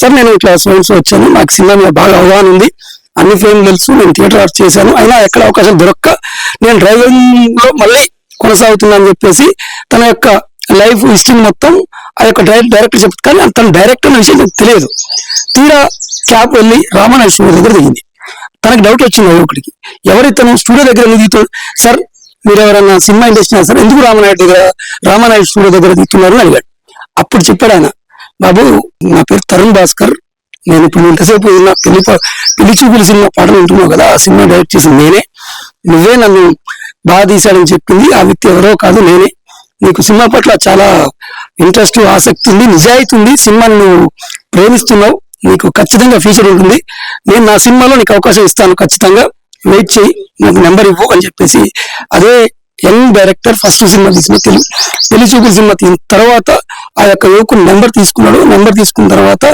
Sir నేను ఇట్లా sons వచ్చాను. నాకు సినిమా మీద బాగా అవగాహన ఉంది. అన్ని ఫిల్మ్ తెలుసు నేను థియేటర్ ఆర్ట్ చేశాను. అయినా ఎక్కడ అవకాశం దొరక్క నేను డ్రైవింగ్లో మళ్ళీ కొనసాగుతున్నాను చెప్పేసి తన యొక్క లైఫ్ హిస్టరీ మొత్తం ఆ యొక్క డైరెక్టర్ చెప్తుంది కానీ తన డైరెక్టర్ అనే విషయం నాకు తెలియదు. తీరా క్యాబ్ వెళ్ళి రామానాయుడు స్టూడియో దగ్గర దిగింది. తనకు డౌట్ వచ్చింది ఒకటికి ఎవరితను స్టూడియో దగ్గర ఎందుకు దిగుతాడు సార్ మీరు ఎవరైనా సినిమా ఇండస్ట్రీ సార్ ఎందుకు రామనాయుడు దగ్గర రామానాయుడు స్టూడియో దగ్గర దిగుతున్నారు అని అడిగాడు. అప్పుడు చెప్పాడు ఆయన బాబు నా పేరు తరుణ్ భాస్కర్. నేను ఇప్పుడు ఇంతసేపు నా పెళ్ళి పెళ్ళి చూపులు సినిమా పాటలు వింటున్నావు కదా ఆ సినిమా డైరెక్ట్ చేసింది నేనే. నువ్వే నన్ను బాగా తీశాడని చెప్పింది ఆ వ్యక్తి ఎవరో కాదు నేనే. నీకు సినిమా పట్ల చాలా ఇంట్రెస్ట్ ఆసక్తి ఉంది నిజాయితీ ఉంది. సినిమాని నువ్వు ప్రేమిస్తున్నావు. నీకు ఖచ్చితంగా ఫ్యూచర్ ఉంటుంది. నేను నా సినిమాలో నీకు అవకాశం ఇస్తాను ఖచ్చితంగా. వెయిట్ చేయి నాకు నెంబర్ ఇవ్వు అని చెప్పేసి. అదే యంగ్ డైరెక్టర్ ఫస్ట్ సినిమా తీసిన తెలుగు పెళ్ళి చూపుల సినిమా తీసిన తర్వాత ఆ యొక్క యువకుడు నెంబర్ తీసుకున్నాడు. నెంబర్ తీసుకున్న తర్వాత